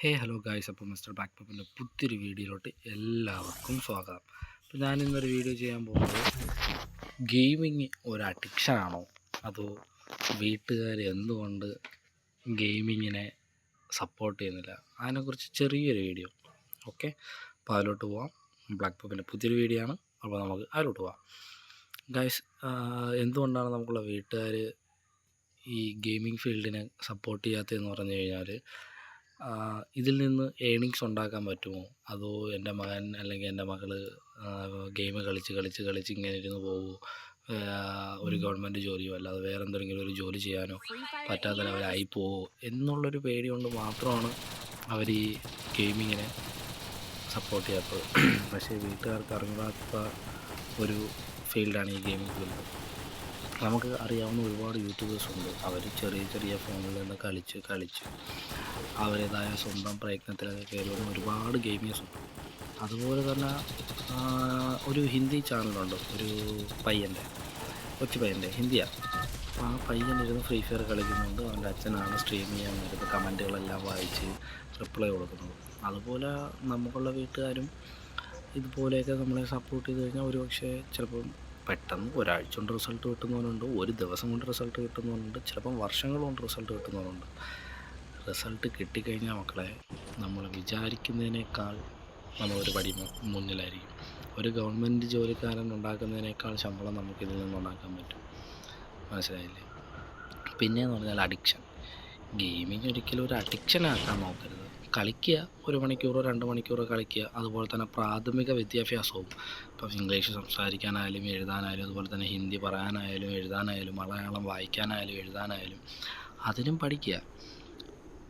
Hey hello guys. അപ്പോൾ mister back പപ്പിന്റെ പുതിയൊരു വീഡിയോയിലോട്ട് എല്ലാവർക്കും സ്വാഗതം. അപ്പോൾ ഞാനിന്നൊരു വീഡിയോ ചെയ്യാൻ പോകുന്നത് ഗെയിമിങ് ഒരു അഡിക്ഷനാണോ? അതോ വീട്ടുകാർ എന്തുകൊണ്ട് ഗെയിമിങ്ങിനെ സപ്പോർട്ട് ചെയ്യുന്നില്ല? അതിനെക്കുറിച്ച് ചെറിയൊരു വീഡിയോ. ഓക്കെ? അപ്പോൾ അതിലോട്ട് പോവാം. ബ്ലാക്ക് പപ്പിന്റെ പുതിയൊരു വീഡിയോ ആണ്. അപ്പോൾ നമുക്ക് അതിലോട്ട് പോവാം. ഗായ്സ് എന്തുകൊണ്ടാണ് നമുക്കുള്ള വീട്ടുകാർ ഈ ഗെയിമിംഗ് ഫീൽഡിനെ സപ്പോർട്ട് ചെയ്യാത്തതെന്ന് പറഞ്ഞു കഴിഞ്ഞാൽ ഇതിൽ നിന്ന് ഏണിങ്സ് ഉണ്ടാക്കാൻ പറ്റുമോ? അതോ എന്റെ മകൻ അല്ലെങ്കിൽ എന്റെ മകൾ ഗെയിം കളിച്ച് കളിച്ച് കളിച്ച് ഇങ്ങനെ ഇരുന്ന് പോകുമോ ഒരു ഗവൺമെന്റ് ജോലിയോ അല്ലാതെ വേറെ എന്തെങ്കിലും ഒരു ജോലി ചെയ്യാനോ പറ്റാത്ത പറ്റാത്തവരായി പോവോ? എന്നുള്ളൊരു പേടി കൊണ്ട് മാത്രമാണ് അവർ ഈ ഗെയിമിങ്ങിനെ സപ്പോർട്ട് ചെയ്യാത്തത്. പക്ഷേ വീട്ടുകാർക്ക് അറിഞ്ഞാത്ത ഒരു ഫീൽഡാണ് ഈ ഗെയിമിംഗ് ഫീൽഡ് നമുക്ക് അറിയാവുന്ന ഒരുപാട് യൂട്യൂബേഴ്സ് ഉണ്ട്. അവർ ചെറിയ ചെറിയ ഫോണിൽ നിന്ന് കളിച്ച് കളിച്ച് അവരേതായ സ്വന്തം പ്രയത്നത്തിലൊക്കെ കയറി ഒരുപാട് ഗെയിമേഴ്സ് ഉണ്ട്. അതുപോലെ തന്നെ ഒരു ഹിന്ദി ചാനലുണ്ട് ഒരു പയ്യന്റെ കൊച്ചു പയ്യന്റെ ഹിന്ദിയാണ്. അപ്പോൾ ആ പയ്യൻ ഇരുന്ന് ഫ്രീ ഫയർ കളിക്കുന്നുണ്ട്. അവന്റെ അച്ഛനാണ് സ്ട്രീം ചെയ്യാൻ വരുന്നത്. കമന്റുകളെല്ലാം വായിച്ച് റിപ്ലൈ കൊടുക്കുന്നത്. അതുപോലെ നമുക്കുള്ള വീട്ടുകാരും ഇതുപോലെയൊക്കെ നമ്മളെ സപ്പോർട്ട് ചെയ്ത് കഴിഞ്ഞാൽ ഒരു പക്ഷേ ചിലപ്പം പെട്ടെന്ന് ഒരാഴ്ച കൊണ്ട് റിസൾട്ട് കിട്ടുന്നവനുണ്ട് ഒരു ദിവസം കൊണ്ട് റിസൾട്ട് കിട്ടുന്നവനുണ്ട് ചിലപ്പം വർഷങ്ങൾ കൊണ്ട് റിസൾട്ട് കിട്ടുന്നവനുണ്ട്. റിസൾട്ട് കിട്ടിക്കഴിഞ്ഞാൽ മക്കളെ നമ്മൾ വിചാരിക്കുന്നതിനേക്കാൾ നമ്മളൊരു പടി മുന്നിലായിരിക്കും. ഒരു ഗവൺമെന്റ് ജോലിക്കാരൻ ഉണ്ടാക്കുന്നതിനേക്കാൾ ശമ്പളം നമുക്കിതിൽ നിന്ന് ഉണ്ടാക്കാൻ പറ്റും. മനസ്സിലായില്ലേ? പിന്നെയെന്ന് പറഞ്ഞാൽ അഡിക്ഷൻ. ഗെയിമിങ് ഒരിക്കലും ഒരു അഡിക്ഷൻ ആക്കാൻ നോക്കരുത്. കളിക്കുക ഒരു മണിക്കൂറോ രണ്ട് മണിക്കൂറോ കളിക്കുക അതുപോലെ തന്നെ പ്രാഥമിക വിദ്യാഭ്യാസവും. ഇപ്പം ഇംഗ്ലീഷ് സംസാരിക്കാനായാലും എഴുതാനായാലും അതുപോലെ തന്നെ ഹിന്ദി പറയാനായാലും എഴുതാനായാലും മലയാളം വായിക്കാനായാലും എഴുതാനായാലും അതിനും പഠിക്കുക.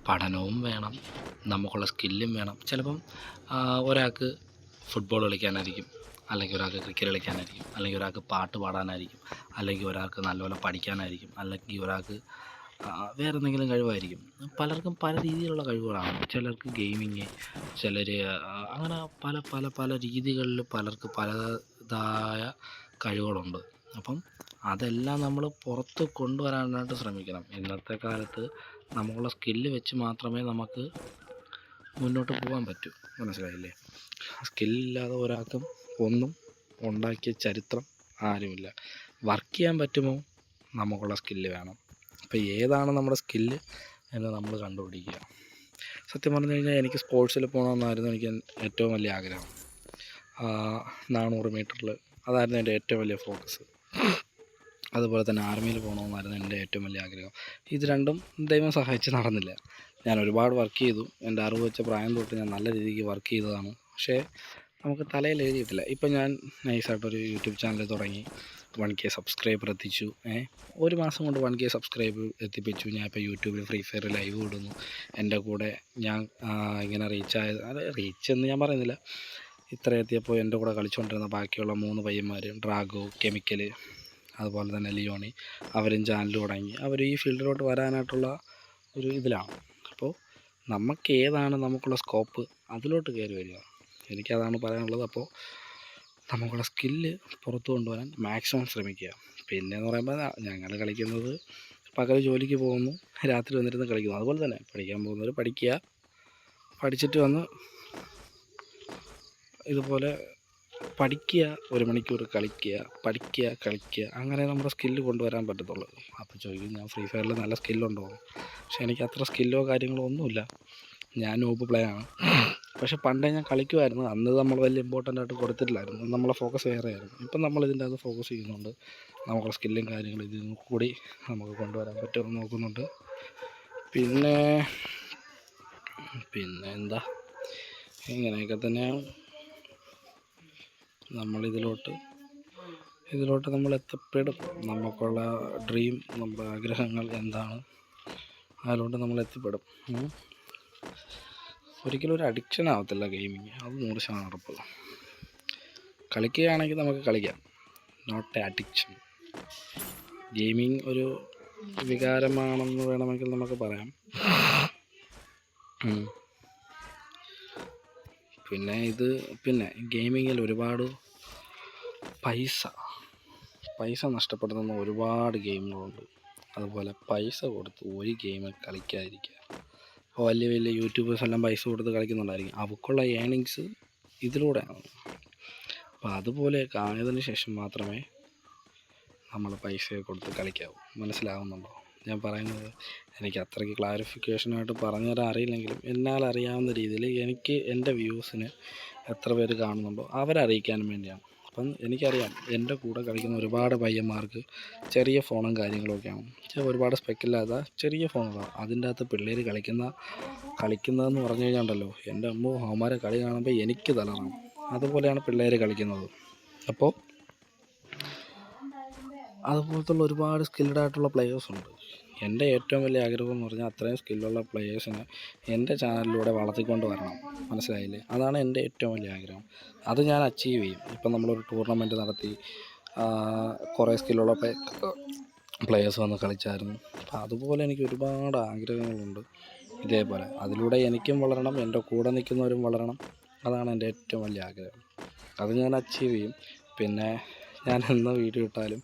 പഠനവും വേണം നമുക്കുള്ള സ്കില്ലും വേണം. ചിലപ്പം ഒരാൾക്ക് ഫുട്ബോൾ കളിക്കാനായിരിക്കും അല്ലെങ്കിൽ ഒരാൾക്ക് ക്രിക്കറ്റ് കളിക്കാനായിരിക്കും അല്ലെങ്കിൽ ഒരാൾക്ക് പാട്ട് പാടാനായിരിക്കും അല്ലെങ്കിൽ ഒരാൾക്ക് നല്ലപോലെ പഠിക്കാനായിരിക്കും അല്ലെങ്കിൽ ഒരാൾക്ക് വേറെ എന്തെങ്കിലും കഴിവായിരിക്കും. പലർക്കും പല രീതിയിലുള്ള കഴിവുകളാണ്. ചിലർക്ക് ഗെയിമിങ് ചിലർ അങ്ങനെ പല പല പല രീതികളിൽ പലർക്ക് പലതായ കഴിവുകളുണ്ട്. അപ്പം അതെല്ലാം നമ്മൾ പുറത്ത് കൊണ്ടുവരാനായിട്ട് ശ്രമിക്കണം. ഇന്നത്തെ കാലത്ത് നമുക്കുള്ള സ്കില്ല് വെച്ച് മാത്രമേ നമുക്ക് മുന്നോട്ട് പോകാൻ പറ്റൂ. മനസ്സിലായില്ലേ? സ്കില്ലില്ലാതെ ഒരാൾക്കും ഒന്നും ഉണ്ടാക്കിയ ചരിത്രം ആരുമില്ല. വർക്ക് ചെയ്യാൻ പറ്റുമോ? നമുക്കുള്ള സ്കില്ല് വേണം. അപ്പോൾ ഏതാണ് നമ്മുടെ സ്കില്ല് എന്ന് നമ്മൾ കണ്ടുപിടിക്കുക. സത്യം പറഞ്ഞു കഴിഞ്ഞാൽ എനിക്ക് സ്പോർട്സിൽ പോകണമെന്നായിരുന്നു എനിക്ക് ഏറ്റവും വലിയ ആഗ്രഹം. നാനൂറ് മീറ്ററിൽ അതായിരുന്നു എന്റെ ഏറ്റവും വലിയ ഫോക്കസ് അതുപോലെ തന്നെ ആർമിയിൽ പോകണമെന്നായിരുന്നു എന്റെ ഏറ്റവും വലിയ ആഗ്രഹം. ഇത് രണ്ടും ദൈവം സഹായിച്ച് നടന്നില്ല. ഞാൻ ഒരുപാട് വർക്ക് ചെയ്തു. എന്റെ അറിവ് വെച്ച പ്രായം തൊട്ട് ഞാൻ നല്ല രീതിക്ക് വർക്ക് ചെയ്തതാണ്. പക്ഷേ നമുക്ക് തലയിൽ എഴുതിയിട്ടില്ല. ഇപ്പം ഞാൻ നൈസായിട്ടൊരു യൂട്യൂബ് ചാനൽ തുടങ്ങി. വൺ കെ സബ്സ്ക്രൈബർ എത്തിച്ചു. ഏ? ഒരു മാസം കൊണ്ട് വൺ കെ സബ്സ്ക്രൈബ് എത്തിപ്പിച്ചു. ഞാൻ ഇപ്പോൾ യൂട്യൂബിൽ ഫ്രീ ഫയർ ലൈവ് ഇടുന്നു. എന്റെ കൂടെ ഞാൻ ഇങ്ങനെ റീച്ച് ആയത് അത് റീച്ച് എന്ന് ഞാൻ പറയുന്നില്ല. ഇത്ര എത്തിയപ്പോൾ എന്റെ കൂടെ കളിച്ചുകൊണ്ടിരുന്ന ബാക്കിയുള്ള മൂന്ന് പയ്യന്മാർ ഡ്രാഗോ കെമിക്കൽ അതുപോലെ തന്നെ ലിയോണി അവരും ചാനൽ തുടങ്ങി. അവർ ഈ ഫീൽഡിലോട്ട് വരാനായിട്ടുള്ള ഒരു ഇതിലാണ്. അപ്പോൾ നമുക്ക് ഏതാണ് നമുക്കുള്ള സ്കോപ്പ് അതിലോട്ട് കയറി വരിക. എനിക്കതാണ് പറയാനുള്ളത്. അപ്പോൾ നമ്മളുടെ സ്കില്ല് പുറത്തു കൊണ്ടുവരാൻ മാക്സിമം ശ്രമിക്കുക. പിന്നെയെന്ന് പറയുമ്പോൾ ഞങ്ങൾ കളിക്കുന്നത് പകൽ ജോലിക്ക് പോകുന്നു രാത്രി വന്നിരുന്ന് കളിക്കുന്നു. അതുപോലെ തന്നെ പഠിക്കാൻ പോകുന്നവർ പഠിക്കുക പഠിച്ചിട്ട് വന്ന് ഇതുപോലെ പഠിക്കുക ഒരു മണിക്കൂർ കളിക്കുക പഠിക്കുക കളിക്കുക അങ്ങനെ നമ്മുടെ സ്കില്ല് കൊണ്ടുവരാൻ പറ്റത്തുള്ളൂ. അപ്പോൾ ചോദിക്കും ഞാൻ ഫ്രീ ഫയറിൽ നല്ല സ്കില്ലുണ്ടോ പക്ഷേ എനിക്ക് അത്ര സ്കില്ലോ കാര്യങ്ങളോ ഒന്നുമില്ല. ഞാൻ നോബ് പ്ലേ ആണ്. പക്ഷേ പണ്ടേ ഞാൻ കളിക്കുമായിരുന്നു. അന്ന് നമ്മൾ വലിയ ഇമ്പോർട്ടന്റ് ആയിട്ട് കൊടുത്തിട്ടില്ലായിരുന്നു. നമ്മളെ ഫോക്കസ് വേറെ ആയിരുന്നു ഇപ്പം നമ്മൾ ഇതിന്റെ അകത്ത് ഫോക്കസ് ചെയ്യുന്നുണ്ട്. നമുക്കുള്ള സ്കില്ലും കാര്യങ്ങളും ഇതിൽ കൂടി നമുക്ക് കൊണ്ടുവരാൻ പറ്റുമെന്ന് നോക്കുന്നുണ്ട്. പിന്നെ പിന്നെ എന്താ? ഇങ്ങനെയൊക്കെ തന്നെയാണ് നമ്മളിതിലോട്ട് ഇതിലോട്ട് നമ്മൾ എത്തപ്പെടും. നമുക്കുള്ള ഡ്രീം നമ്മുടെ ആഗ്രഹങ്ങൾ എന്താണ്? അതിലോട്ട് നമ്മൾ എത്തിപ്പെടും. ഒരിക്കലും ഒരു അഡിക്ഷൻ ആവത്തില്ല ഗെയിമിങ് അത് നൂറ് ശതമാനം ഉറപ്പ്. കളിക്കുകയാണെങ്കിൽ നമുക്ക് കളിക്കാം. നോട്ട് എ അഡിക്ഷൻ ഗെയിമിങ് ഒരു വികാരമാണെന്ന് വേണമെങ്കിൽ നമുക്ക് പറയാം. പിന്നെ ഇത് പിന്നെ ഗെയിമിങ്ങിൽ ഒരുപാട് പൈസ. പൈസ നഷ്ടപ്പെടുത്തുന്ന ഒരുപാട് ഗെയിമുകളുണ്ട് അതുപോലെ പൈസ കൊടുത്ത് ഒരു ഗെയിം കളിക്കാതിരിക്കുക. വലിയ വലിയ യൂട്യൂബേഴ്സ് എല്ലാം പൈസ കൊടുത്ത് കളിക്കുന്നുണ്ടായിരിക്കും. അവക്കുള്ള ഏണിങ്സ് ഇതിലൂടെയാണ് അപ്പോൾ അതുപോലെയൊക്കെ ആയതിനു ശേഷം മാത്രമേ നമ്മൾ പൈസ കൊടുത്ത് കളിക്കാവൂ. മനസ്സിലാവുന്നുണ്ടോ? ഞാൻ പറയുന്നത് എനിക്ക് അത്രയ്ക്ക് ക്ലാരിഫിക്കേഷനായിട്ട് പറഞ്ഞു തരാൻ അറിയില്ലെങ്കിലും എന്നാൽ അറിയാവുന്ന രീതിയിൽ എനിക്ക് എന്റെ വ്യൂസിന് എത്ര പേര് കാണുന്നുണ്ടോ അവരറിയിക്കാനും വേണ്ടിയാണ്. അപ്പം എനിക്കറിയാം എന്റെ കൂടെ കളിക്കുന്ന ഒരുപാട് പയ്യന്മാർക്ക് ചെറിയ ഫോണും കാര്യങ്ങളൊക്കെയാണ് പക്ഷേ ഒരുപാട് സ്പെക്കില്ലാത്ത ചെറിയ ഫോണുകളാണ് അതിന്റെ അകത്ത് പിള്ളേർ കളിക്കുന്ന കളിക്കുന്നതെന്ന് പറഞ്ഞു കഴിഞ്ഞാൽ എന്റെ അമ്മ അവന്മാരെ കളി കാണുമ്പോൾ എനിക്ക് തളരണം അതുപോലെയാണ് പിള്ളേർ കളിക്കുന്നത്. അപ്പോൾ അതുപോലത്തുള്ള ഒരുപാട് സ്കിൽഡ് ആയിട്ടുള്ള പ്ലെയേഴ്സ് ഉണ്ട്. എന്റെ ഏറ്റവും വലിയ ആഗ്രഹം എന്ന് പറഞ്ഞാൽ അത്രയും സ്കില്ലുള്ള പ്ലെയേഴ്സിനെ എന്റെ ചാനലിലൂടെ വളർത്തിക്കൊണ്ട് വരണം. മനസ്സിലായില്ലേ? അതാണ് എന്റെ ഏറ്റവും വലിയ ആഗ്രഹം. അത് ഞാൻ അച്ചീവ് ചെയ്യും. ഇപ്പം നമ്മളൊരു ടൂർണമെന്റ് നടത്തി കുറേ സ്കില്ലുള്ള പ്ലേ പ്ലെയേഴ്സ് വന്ന് കളിച്ചായിരുന്നു. അപ്പോൾ അതുപോലെ എനിക്ക് ഒരുപാട് ആഗ്രഹങ്ങളുണ്ട്. ഇതേപോലെ. അതിലൂടെ എനിക്കും വളരണം എന്റെ കൂടെ നിൽക്കുന്നവരും വളരണം. അതാണ് എന്റെ ഏറ്റവും വലിയ ആഗ്രഹം. അത് ഞാൻ അച്ചീവ് ചെയ്യും. പിന്നെ ഞാൻ എന്ന വീഡിയോ ഇട്ടാലും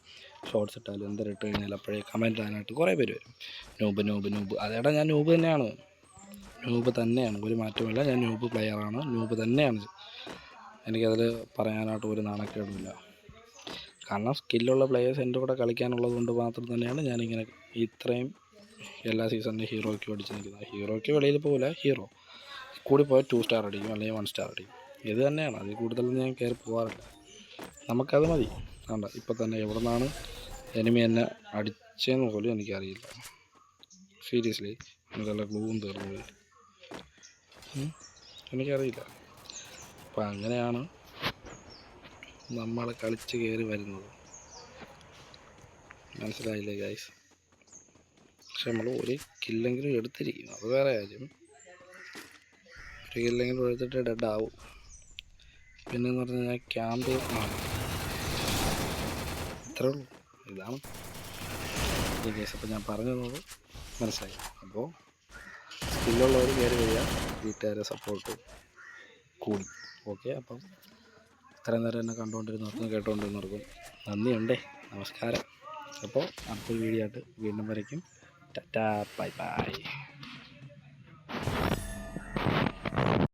ഷോർട്സ് ഇട്ടാലും എന്തൊരു ഇട്ട് കഴിഞ്ഞാൽ അപ്പോഴേ കമന്റ് ഇടാനായിട്ട് കുറേ പേര് വരും. നൂബ് നൂബ് നൂബ് അതേടാ ഞാൻ നൂബ് തന്നെയാണ്. നൂബ് തന്നെയാണ്. ഒരു മാറ്റമില്ല ഞാൻ നൂബ് പ്ലെയറാണ് നൂബ് തന്നെയാണ്. എനിക്കതിൽ പറയാനായിട്ട് ഒരു നാണക്കേടുമില്ല. കാരണം സ്കില്ലുള്ള പ്ലെയേഴ്സ് എന്റെ കൂടെ കളിക്കാനുള്ളത് കൊണ്ട് മാത്രം തന്നെയാണ് ഞാനിങ്ങനെ ഇത്രയും എല്ലാ സീസണിലും ഹീറോയ്ക്ക് അടിച്ച് നിൽക്കുന്നത് ഹീറോയ്ക്ക് വെളിയിൽ പോകില്ല ഹീറോ കൂടി പോയാൽ ടു സ്റ്റാർ അടിക്കും. അല്ലെങ്കിൽ വൺ സ്റ്റാർ അടിക്കും. ഇത് തന്നെയാണ്. അതിൽ കൂടുതലൊന്നും ഞാൻ കയറി പോകാറില്ല നമുക്കത് മതി. വേണ്ട ഇപ്പം തന്നെ എവിടെ നിന്നാണ് എനിമി എന്നെ അടിച്ചതെന്ന് പോലും എനിക്കറിയില്ല. സീരിയസ്ലി എനിക്കുള്ള ഗ്ലൂവും തീർന്നു പോയി. എനിക്കറിയില്ല. അപ്പം അങ്ങനെയാണ് നമ്മൾ കളിച്ച് കയറി വരുന്നത്. മനസ്സിലായില്ലേ ഗൈസ് പക്ഷെ നമ്മൾ ഒരു കില്ലെങ്കിലും എടുത്തിരിക്കും അത് വേറെ കാര്യം. ഒരു കില്ലെങ്കിലും എടുത്തിട്ട് ഡെഡ് ആവും. പിന്നെന്ന് പറഞ്ഞു കഴിഞ്ഞാൽ ക്യാമ്പ് ആണ് ഇത്രേ ഉള്ളൂ. ഇതാണ് ഈ കേസ്. ഞാൻ പറഞ്ഞു തന്നത് മനസ്സിലായി. അപ്പോൾ സ്കില്ലുള്ളവർ കയറി വരിക വീട്ടുകാരെ സപ്പോർട്ട് കൂടി. ഓക്കെ അപ്പം ഇത്രയും നേരം എന്നെ കണ്ടുകൊണ്ടിരുന്നവർക്കും കേട്ടുകൊണ്ടിരുന്നവർക്കും നന്ദിയുണ്ടേ. നമസ്കാരം. അപ്പോൾ അടുത്ത വീഡിയോ ആയിട്ട് വീണ്ടും വരയ്ക്കും. ടാറ്റാ. Bye bye.